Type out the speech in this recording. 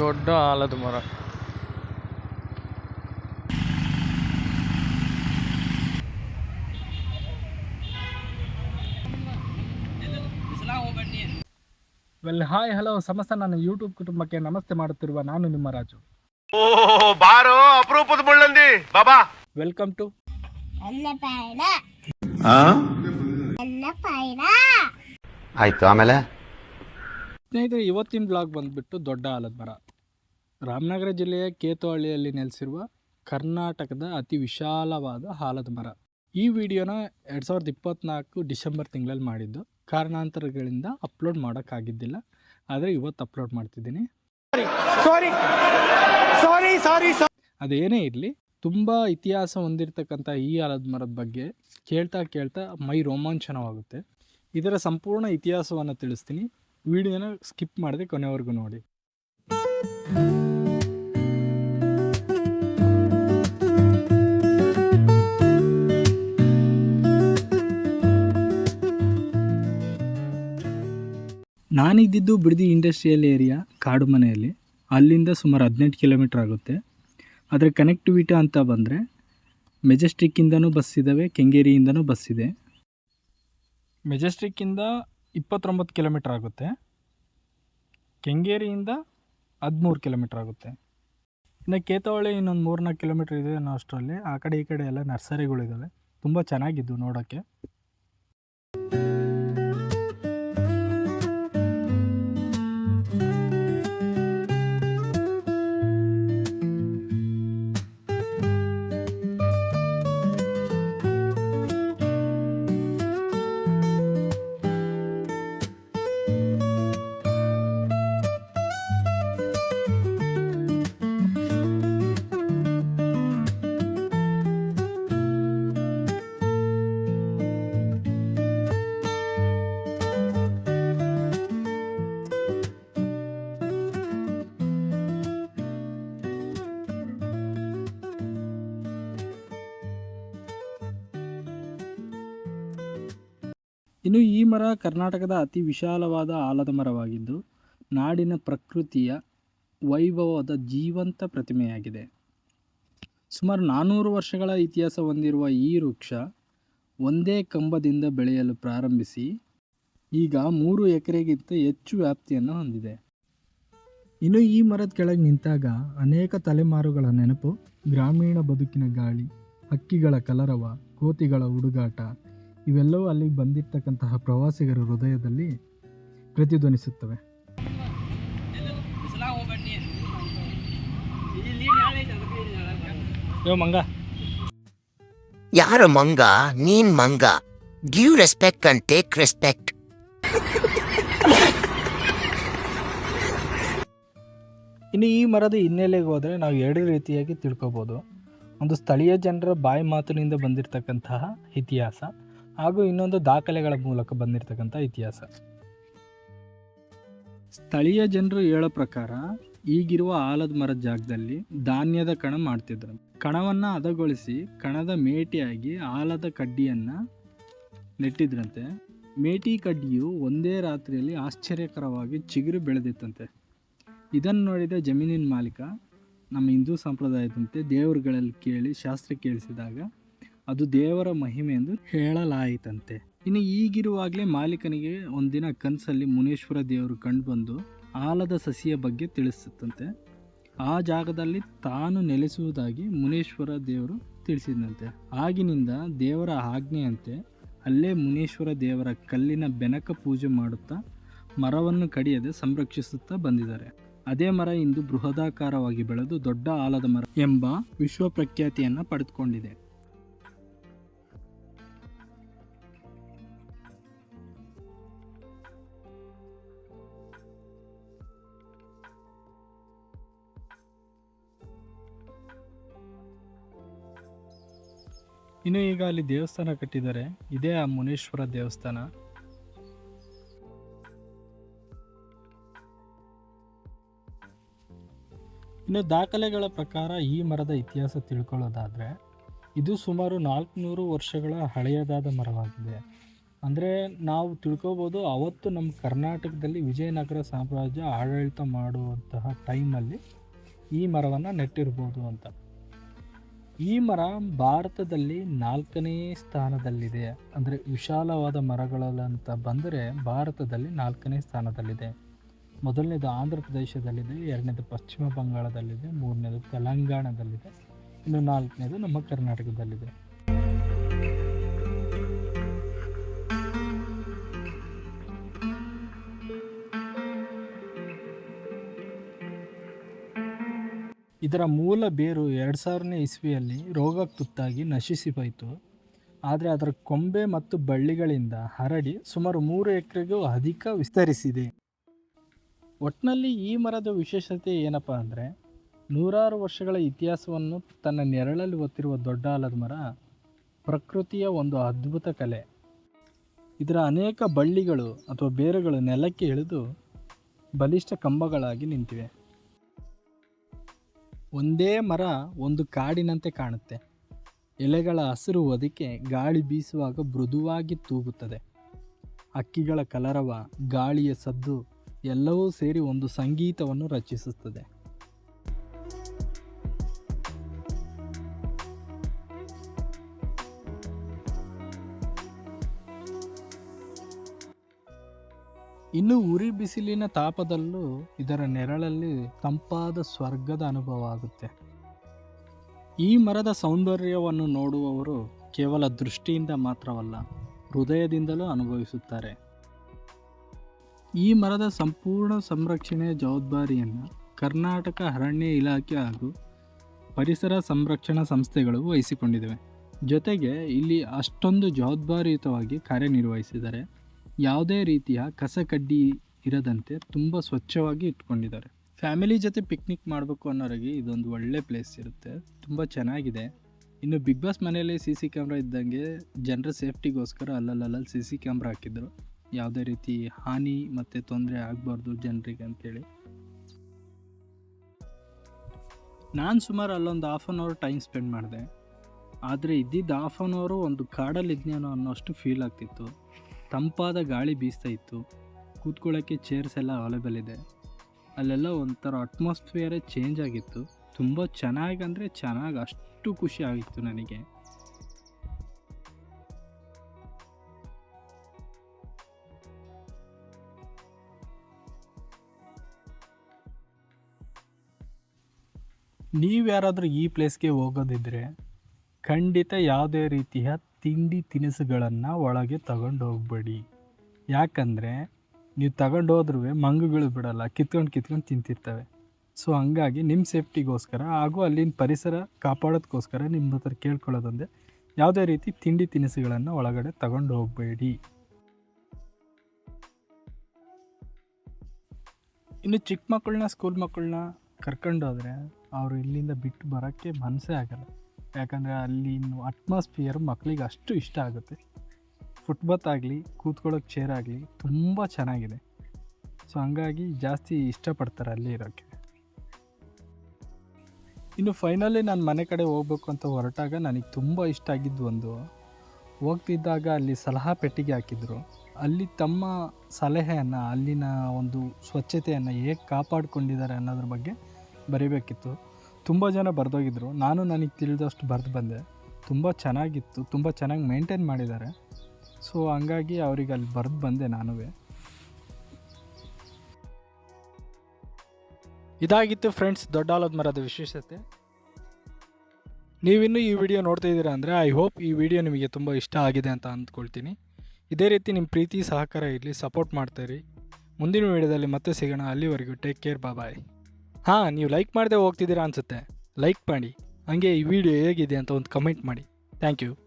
ದೊಡ್ಡ ಆಲದ ಮರ. ವೆಲ್ ಹಾಯ್ ಹಲೋ ಸಮಸ್ತ ನನ್ನ ಯೂಟ್ಯೂಬ್ ಕುಟುಂಬಕ್ಕೆ ನಮಸ್ತೆ ಮಾಡುತ್ತಿರುವ ನಾನು ನಿಮ್ಮ ರಾಜು. ಓ ಬಾರೋ ಅಪರೂಪದ ಮುಳ್ಳಂದಿ ಬಾಬಾ. ವೆಲ್ಕಮ್ ಟು ಆಯ್ತು ಆಮೇಲೆ? ಸ್ನೇಹಿತರೆ ಇವತ್ತಿನ ಬ್ಲಾಗ್ ಬಂದ್ಬಿಟ್ಟು ದೊಡ್ಡ ಆಲದ ಮರ. ರಾಮನಗರ ಜಿಲ್ಲೆಯ ಕೇತುಹಳ್ಳಿಯಲ್ಲಿ ನೆಲೆಸಿರುವ ಕರ್ನಾಟಕದ ಅತಿ ವಿಶಾಲವಾದ ಆಲದ ಮರ. ಈ ವಿಡಿಯೋನ ಎರಡು ಸಾವಿರದ ಇಪ್ಪತ್ತ್ನಾಲ್ಕು ಡಿಸೆಂಬರ್ ತಿಂಗಳಲ್ಲಿ ಮಾಡಿದ್ದು. ಕಾರಣಾಂತರಗಳಿಂದ ಅಪ್ಲೋಡ್ ಮಾಡೋಕ್ಕಾಗಿದ್ದಿಲ್ಲ. ಆದರೆ ಇವತ್ತು ಅಪ್ಲೋಡ್ ಮಾಡ್ತಿದ್ದೀನಿ. ಅದೇನೇ ಇರಲಿ ತುಂಬ ಇತಿಹಾಸ ಹೊಂದಿರತಕ್ಕಂಥ ಈ ಆಲದ ಮರದ ಬಗ್ಗೆ ಕೇಳ್ತಾ ಕೇಳ್ತಾ ಮೈ ರೋಮಾಂಚನವಾಗುತ್ತೆ. ಇದರ ಸಂಪೂರ್ಣ ಇತಿಹಾಸವನ್ನು ತಿಳಿಸ್ತೀನಿ. ವಿಡಿಯೋನ ಸ್ಕಿಪ್ ಮಾಡದೆ ಕೊನೆವರೆಗೂ ನೋಡಿ. ನಾನಿದ್ದಿದ್ದು ಬಿಡದಿ ಇಂಡಸ್ಟ್ರಿಯಲ್ ಏರಿಯಾ, ಕಾಡು ಮನೆಯಲ್ಲಿ. ಅಲ್ಲಿಂದ ಸುಮಾರು ಹದಿನೆಂಟು ಕಿಲೋಮೀಟ್ರ್ ಆಗುತ್ತೆ. ಆದರೆ ಕನೆಕ್ಟಿವಿಟಿ ಅಂತ ಬಂದರೆ ಮೆಜೆಸ್ಟಿಕ್ಕಿಂದನೂ ಬಸ್ ಇದ್ದಾವೆ ಕೆಂಗೇರಿಯಿಂದನೂ ಬಸ್ ಇದೆ. ಮೆಜೆಸ್ಟಿಕ್ಕಿಂದ ಇಪ್ಪತ್ತೊಂಬತ್ತು ಕಿಲೋಮೀಟ್ರ್ ಆಗುತ್ತೆ. ಕೆಂಗೇರಿಯಿಂದ ಹದಿಮೂರು ಕಿಲೋಮೀಟ್ರ್ ಆಗುತ್ತೆ. ಇನ್ನು ಕೇತವಳ್ಳಿ ಇನ್ನೊಂದು ಮೂರ್ನಾಲ್ಕು ಕಿಲೋಮೀಟ್ರ್ ಇದೆ ಅನ್ನೋ ಅಷ್ಟರಲ್ಲಿ ಆ ಕಡೆ ಈ ಕಡೆ ಎಲ್ಲ ನರ್ಸರಿಗಳಿದ್ದಾವೆ ತುಂಬ ಚೆನ್ನಾಗಿದ್ದು ನೋಡೋಕ್ಕೆ. ಇನ್ನು ಈ ಮರ ಕರ್ನಾಟಕದ ಅತಿ ವಿಶಾಲವಾದ ಆಲದ ಮರವಾಗಿದ್ದು, ನಾಡಿನ ಪ್ರಕೃತಿಯ ವೈಭವದ ಜೀವಂತ ಪ್ರತಿಮೆಯಾಗಿದೆ. ಸುಮಾರು ನಾನ್ನೂರು ವರ್ಷಗಳ ಇತಿಹಾಸ ಹೊಂದಿರುವ ಈ ವೃಕ್ಷ ಒಂದೇ ಕಂಬದಿಂದ ಬೆಳೆಯಲು ಪ್ರಾರಂಭಿಸಿ, ಈಗ ಮೂರು ಎಕರೆಗಿಂತ ಹೆಚ್ಚು ವ್ಯಾಪ್ತಿಯನ್ನು ಹೊಂದಿದೆ. ಇನ್ನು ಈ ಮರದ ಕೆಳಗೆ ನಿಂತಾಗ ಅನೇಕ ತಲೆಮಾರುಗಳ ನೆನಪು, ಗ್ರಾಮೀಣ ಬದುಕಿನ ಗಾಳಿ, ಹಕ್ಕಿಗಳ ಕಲರವ, ಕೋತಿಗಳ ಹುಡುಗಾಟ ಇವೆಲ್ಲವೂ ಅಲ್ಲಿಗೆ ಬಂದಿರ್ತಕ್ಕಂತಹ ಪ್ರವಾಸಿಗರ ಹೃದಯದಲ್ಲಿ ಪ್ರತಿಧ್ವನಿಸುತ್ತವೆ. ಯಾರ ಮಂಗ. ಯಾರು ಮಂಗ? ನೀನ್ ಮಂಗ. Give respect and take respect. ಇನ್ನು ಈ ಮರದ ಹಿನ್ನೆಲೆಗೆ ಹೋದರೆ ನಾವು ಎರಡು ರೀತಿಯಾಗಿ ತಿಳ್ಕೊಬೋದು. ಒಂದು ಸ್ಥಳೀಯ ಜನರ ಬಾಯಿ ಮಾತಿನಿಂದ ಬಂದಿರತಕ್ಕಂತಹ ಇತಿಹಾಸ. ಹಾಗೂ ಇನ್ನೊಂದು ದಾಖಲೆಗಳ ಮೂಲಕ ಬಂದಿರತಕ್ಕಂಥ ಇತಿಹಾಸ. ಸ್ಥಳೀಯ ಜನರು ಹೇಳೋ ಪ್ರಕಾರ, ಈಗಿರುವ ಆಲದ ಮರದ ಜಾಗದಲ್ಲಿ ಧಾನ್ಯದ ಕಣ ಮಾಡ್ತಿದ್ರು. ಕಣವನ್ನು ಹದಗೊಳಿಸಿ ಕಣದ ಮೇಟಿಯಾಗಿ ಆಲದ ಕಡ್ಡಿಯನ್ನು ನೆಟ್ಟಿದ್ರಂತೆ. ಮೇಟಿ ಕಡ್ಡಿಯು ಒಂದೇ ರಾತ್ರಿಯಲ್ಲಿ ಆಶ್ಚರ್ಯಕರವಾಗಿ ಚಿಗುರು ಬೆಳೆದಿತ್ತಂತೆ. ಇದನ್ನು ನೋಡಿದ ಜಮೀನಿನ ಮಾಲೀಕ, ನಮ್ಮ ಹಿಂದೂ ಸಂಪ್ರದಾಯದಂತೆ ದೇವರುಗಳಲ್ಲಿ ಕೇಳಿ ಶಾಸ್ತ್ರ ಕೇಳಿಸಿದಾಗ ಅದು ದೇವರ ಮಹಿಮೆ ಎಂದು ಹೇಳಲಾಯಿತಂತೆ. ಇನ್ನು ಈಗಿರುವಾಗಲೇ ಮಾಲೀಕನಿಗೆ ಒಂದಿನ ಕನಸಲ್ಲಿ ಮುನೇಶ್ವರ ದೇವರು ಕಂಡುಬಂದು ಆಲದ ಸಸಿಯ ಬಗ್ಗೆ ತಿಳಿಸುತ್ತಂತೆ. ಆ ಜಾಗದಲ್ಲಿ ತಾನು ನೆಲೆಸುವುದಾಗಿ ಮುನೇಶ್ವರ ದೇವರು ತಿಳಿಸಿದಂತೆ. ಆಗಿನಿಂದ ದೇವರ ಆಜ್ಞೆಯಂತೆ ಅಲ್ಲೇ ಮುನೇಶ್ವರ ದೇವರ ಕಲ್ಲಿನ ಬೆನಕ ಪೂಜೆ ಮಾಡುತ್ತಾ ಮರವನ್ನು ಕಡಿಯದೆ ಸಂರಕ್ಷಿಸುತ್ತಾ ಬಂದಿದ್ದಾರೆ. ಅದೇ ಮರ ಇಂದು ಬೃಹದಾಕಾರವಾಗಿ ಬೆಳೆದು ದೊಡ್ಡ ಆಲದ ಮರ ಎಂಬ ವಿಶ್ವ ಪ್ರಖ್ಯಾತಿಯನ್ನು ಪಡೆದುಕೊಂಡಿದೆ. ಇನ್ನು ಈಗ ಅಲ್ಲಿ ದೇವಸ್ಥಾನ ಕಟ್ಟಿದ್ದಾರೆ. ಇದೇ ಆ ಮುನೇಶ್ವರ ದೇವಸ್ಥಾನ. ಇನ್ನು ದಾಖಲೆಗಳ ಪ್ರಕಾರ ಈ ಮರದ ಇತಿಹಾಸ ತಿಳ್ಕೊಳ್ಳೋದಾದರೆ, ಇದು ಸುಮಾರು ನಾಲ್ಕುನೂರು ವರ್ಷಗಳ ಹಳೆಯದಾದ ಮರವಾಗಿದೆ. ಅಂದರೆ ನಾವು ತಿಳ್ಕೊಬೋದು ಅವತ್ತು ನಮ್ಮ ಕರ್ನಾಟಕದಲ್ಲಿ ವಿಜಯನಗರ ಸಾಮ್ರಾಜ್ಯ ಆಡಳಿತ ಮಾಡುವಂತಹ ಟೈಮಲ್ಲಿ ಈ ಮರವನ್ನು ನೆಟ್ಟಿರ್ಬೋದು ಅಂತ. ಈ ಮರ ಭಾರತದಲ್ಲಿ ನಾಲ್ಕನೇ ಸ್ಥಾನದಲ್ಲಿದೆ. ಅಂದರೆ ವಿಶಾಲವಾದ ಮರಗಳಲ್ಲಂತ ಬಂದರೆ ಭಾರತದಲ್ಲಿ ನಾಲ್ಕನೇ ಸ್ಥಾನದಲ್ಲಿದೆ. ಮೊದಲನೇದು ಆಂಧ್ರ ಪ್ರದೇಶದಲ್ಲಿದೆ, ಎರಡನೇದು ಪಶ್ಚಿಮ ಬಂಗಾಳದಲ್ಲಿದೆ, ಮೂರನೇದು ತೆಲಂಗಾಣದಲ್ಲಿದೆ, ಇನ್ನು ನಾಲ್ಕನೇದು ನಮ್ಮ ಕರ್ನಾಟಕದಲ್ಲಿದೆ. ಇದರ ಮೂಲ ಬೇರು ಎರಡು ಸಾವಿರನೇ ಇಸ್ವಿಯಲ್ಲಿ ರೋಗಕ್ಕೆ ತುತ್ತಾಗಿ ನಶಿಸಿ ಹೋಯಿತು. ಆದರೆ ಅದರ ಕೊಂಬೆ ಮತ್ತು ಬಳ್ಳಿಗಳಿಂದ ಹರಡಿ ಸುಮಾರು ಮೂರು ಎಕರೆಗೂ ಅಧಿಕ ವಿಸ್ತರಿಸಿದೆ. ಒಟ್ಟಿನಲ್ಲಿ ಈ ಮರದ ವಿಶೇಷತೆ ಏನಪ್ಪ ಅಂದರೆ, ನೂರಾರು ವರ್ಷಗಳ ಇತಿಹಾಸವನ್ನು ತನ್ನ ನೆರಳಲ್ಲಿ ಹೊತ್ತಿರುವ ದೊಡ್ಡ ಆಲದ ಮರ ಪ್ರಕೃತಿಯ ಒಂದು ಅದ್ಭುತ ಕಲೆ. ಇದರ ಅನೇಕ ಬಳ್ಳಿಗಳು ಅಥವಾ ಬೇರುಗಳು ನೆಲಕ್ಕೆ ಇಳಿದು ಬಲಿಷ್ಠ ಕಂಬಗಳಾಗಿ ನಿಂತಿವೆ. ಒಂದೇ ಮರ ಒಂದು ಕಾಡಿನಂತೆ ಕಾಣುತ್ತೆ. ಎಲೆಗಳ ಹಸಿರು ಹೊದಿಕೆ ಗಾಳಿ ಬೀಸುವಾಗ ಮೃದುವಾಗಿ ತೂಗುತ್ತದೆ. ಹಕ್ಕಿಗಳ ಕಲರವ ಗಾಳಿಯ ಸದ್ದು ಎಲ್ಲವೂ ಸೇರಿ ಒಂದು ಸಂಗೀತವನ್ನು ರಚಿಸುತ್ತದೆ. ಇನ್ನು ಉರಿ ಬಿಸಿಲಿನ ತಾಪದಲ್ಲೂ ಇದರ ನೆರಳಲ್ಲಿ ತಂಪಾದ ಸ್ವರ್ಗದ ಅನುಭವ ಆಗುತ್ತೆ. ಈ ಮರದ ಸೌಂದರ್ಯವನ್ನು ನೋಡುವವರು ಕೇವಲ ದೃಷ್ಟಿಯಿಂದ ಮಾತ್ರವಲ್ಲ, ಹೃದಯದಿಂದಲೂ ಅನುಭವಿಸುತ್ತಾರೆ. ಈ ಮರದ ಸಂಪೂರ್ಣ ಸಂರಕ್ಷಣೆಯ ಜವಾಬ್ದಾರಿಯನ್ನು ಕರ್ನಾಟಕ ಅರಣ್ಯ ಇಲಾಖೆ ಹಾಗೂ ಪರಿಸರ ಸಂರಕ್ಷಣಾ ಸಂಸ್ಥೆಗಳು ವಹಿಸಿಕೊಂಡಿವೆ. ಜೊತೆಗೆ ಇಲ್ಲಿ ಅಷ್ಟೊಂದು ಜವಾಬ್ದಾರಿಯುತವಾಗಿ ಕಾರ್ಯನಿರ್ವಹಿಸಿದ್ದಾರೆ. ಯಾವುದೇ ರೀತಿಯ ಕಸ ಕಡ್ಡಿ ಇರದಂತೆ ತುಂಬ ಸ್ವಚ್ಛವಾಗಿ ಇಟ್ಕೊಂಡಿದ್ದಾರೆ. ಫ್ಯಾಮಿಲಿ ಜೊತೆ ಪಿಕ್ನಿಕ್ ಮಾಡಬೇಕು ಅನ್ನೋರಿಗೆ ಇದೊಂದು ಒಳ್ಳೆ ಪ್ಲೇಸ್ ಇರುತ್ತೆ. ತುಂಬ ಚೆನ್ನಾಗಿದೆ. ಇನ್ನು ಬಿಗ್ ಬಾಸ್ ಮನೆಯಲ್ಲಿ ಸಿ ಸಿ ಕ್ಯಾಮ್ರಾ ಇದ್ದಂಗೆ ಜನರ ಸೇಫ್ಟಿಗೋಸ್ಕರ ಅಲ್ಲಲ್ಲಲ್ಲಿ ಸಿ ಸಿ ಕ್ಯಾಮ್ರಾ ಹಾಕಿದ್ರು. ಯಾವುದೇ ರೀತಿ ಹಾನಿ ಮತ್ತು ತೊಂದರೆ ಆಗಬಾರ್ದು ಜನರಿಗೆ ಅಂತೇಳಿ. ನಾನು ಸುಮಾರು ಅಲ್ಲೊಂದು half an hour time spend ಮಾಡಿದೆ. ಆದರೆ ಇದ್ದಿದ್ದ ಹಾಫ್ ಆನ್ ಅವರು ಒಂದು ಕಾಡಲ್ಲಿ ಇದ್ನೇನೋ ಅನ್ನೋಷ್ಟು ಫೀಲ್ ಆಗ್ತಿತ್ತು. ತಂಪಾದ ಗಾಳಿ ಬೀಸ್ತಾ ಇತ್ತು. ಕೂತ್ಕೊಳ್ಳೋಕ್ಕೆ ಚೇರ್ಸ್ ಎಲ್ಲ ಅವೈಲೇಬಲ್ ಇದೆ. ಅಲ್ಲೆಲ್ಲ ಒಂಥರ ಅಟ್ಮಾಸ್ಫಿಯರೇ ಚೇಂಜ್ ಆಗಿತ್ತು. ತುಂಬ ಚೆನ್ನಾಗಿ ಅಂದರೆ ಚೆನ್ನಾಗಿ ಅಷ್ಟು ಖುಷಿ ಆಗಿತ್ತು ನನಗೆ. ನೀವು ಯಾರಾದರೂ ಈ ಪ್ಲೇಸ್ಗೆ ಹೋಗೋದಿದ್ರೆ ಖಂಡಿತ ಯಾವುದೇ ರೀತಿಯ ತಿಂಡಿ ತಿನಿಸುಗಳನ್ನು ಒಳಗೆ ತಗೊಂಡು ಹೋಗಬೇಡಿ ಯಾಕಂದರೆ ನೀವು ತಗೊಂಡೋದ್ರೂ ಮಂಗುಗಳು ಬಿಡೋಲ್ಲ, ಕಿತ್ಕೊಂಡು ಕಿತ್ಕೊಂಡು ತಿಂತಿರ್ತವೆ. ಸೊ ಹಂಗಾಗಿ ನಿಮ್ಮ ಸೇಫ್ಟಿಗೋಸ್ಕರ ಹಾಗೂ ಅಲ್ಲಿನ ಪರಿಸರ ಕಾಪಾಡೋದಕ್ಕೋಸ್ಕರ ನಿಮ್ಮ ಹತ್ರ ಕೇಳ್ಕೊಳ್ಳೋದಂದರೆ ಯಾವುದೇ ರೀತಿ ತಿಂಡಿ ತಿನಿಸುಗಳನ್ನು ಒಳಗಡೆ ತಗೊಂಡು ಹೋಗಬೇಡಿ ಇನ್ನು ಚಿಕ್ಕ ಮಕ್ಕಳನ್ನ ಸ್ಕೂಲ್ ಮಕ್ಕಳನ್ನ ಕರ್ಕೊಂಡೋದ್ರೆ ಅವರು ಇಲ್ಲಿಂದ ಬಿಟ್ಟು ಬರೋಕ್ಕೆ ಮನಸ್ಸೇ ಆಗಲ್ಲ. ಯಾಕಂದರೆ ಅಲ್ಲಿನ ಅಟ್ಮಾಸ್ಫಿಯರ್ ಮಕ್ಕಳಿಗೆ ಅಷ್ಟು ಇಷ್ಟ ಆಗುತ್ತೆ. ಫುಟ್ಬಾತ್ ಆಗಲಿ, ಕೂತ್ಕೊಳ್ಳೋಕೆ ಚೇರ್ ಆಗಲಿ ತುಂಬ ಚೆನ್ನಾಗಿದೆ. ಸೊ ಹಂಗಾಗಿ ಜಾಸ್ತಿ ಇಷ್ಟಪಡ್ತಾರೆ ಅಲ್ಲಿ ಇರೋಕ್ಕೆ. ಇನ್ನು ಫೈನಲಿ ನಾನು ಮನೆ ಕಡೆ ಹೋಗ್ಬೇಕು ಅಂತ ಹೊರಟಾಗ ನನಗೆ ತುಂಬ ಇಷ್ಟ ಆಗಿದ್ದು ಒಂದು, ಹೋಗ್ತಿದ್ದಾಗ ಅಲ್ಲಿ ಸಲಹಾ ಪೆಟ್ಟಿಗೆ ಹಾಕಿದ್ರು. ಅಲ್ಲಿ ತಮ್ಮ ಸಲಹೆಯನ್ನು, ಅಲ್ಲಿನ ಒಂದು ಸ್ವಚ್ಛತೆಯನ್ನು ಹೇಗೆ ಕಾಪಾಡಿಕೊಂಡಿದ್ದಾರೆ ಅನ್ನೋದ್ರ ಬಗ್ಗೆ ಬರೀಬೇಕಿತ್ತು. ತುಂಬ ಜನ ಬರೆದೋಗಿದ್ರು. ನಾನು ನನಗೆ ತಿಳಿದಷ್ಟು ಬರೆದು ಬಂದೆ. ತುಂಬ ಚೆನ್ನಾಗಿತ್ತು. ತುಂಬ ಚೆನ್ನಾಗಿ ಮೇಂಟೈನ್ ಮಾಡಿದ್ದಾರೆ. ಸೊ ಹಂಗಾಗಿ ಅವ್ರಿಗೆ ಅಲ್ಲಿ ಬರೆದು ಬಂದೆ ನಾನು ಇದಾಗಿತ್ತು ಫ್ರೆಂಡ್ಸ್ ದೊಡ್ಡ ಆಲೋದ ಮರದ ವಿಶೇಷತೆ. ನೀವಿನ್ನೂ ಈ ವಿಡಿಯೋ ನೋಡ್ತಾ ಇದ್ದೀರಾ ಅಂದರೆ ಐ ಹೋಪ್ ಈ ವಿಡಿಯೋ ನಿಮಗೆ ತುಂಬ ಇಷ್ಟ ಆಗಿದೆ ಅಂತ ಅಂದ್ಕೊಳ್ತೀನಿ. ಇದೇ ರೀತಿ ನಿಮ್ಮ ಪ್ರೀತಿ, ಸಹಕಾರ ಇರಲಿ ಸಪೋರ್ಟ್ ಮಾಡ್ತಾಯಿರಿ ಮುಂದಿನ ವಿಡಿಯೋದಲ್ಲಿ ಮತ್ತೆ ಸಿಗೋಣ. ಅಲ್ಲಿವರೆಗೂ ಟೇಕ್ ಕೇರ್ ಬಾಯ್ ಹಾಂ, ನೀವು ಲೈಕ್ ಮಾಡದೆ ಹೋಗ್ತಿದ್ದೀರಾ ಅನಿಸುತ್ತೆ. ಲೈಕ್ ಮಾಡಿ. ಹಾಗೆ ಈ ವಿಡಿಯೋ ಹೇಗಿದೆ ಅಂತ ಒಂದು ಕಮೆಂಟ್ ಮಾಡಿ. Thank you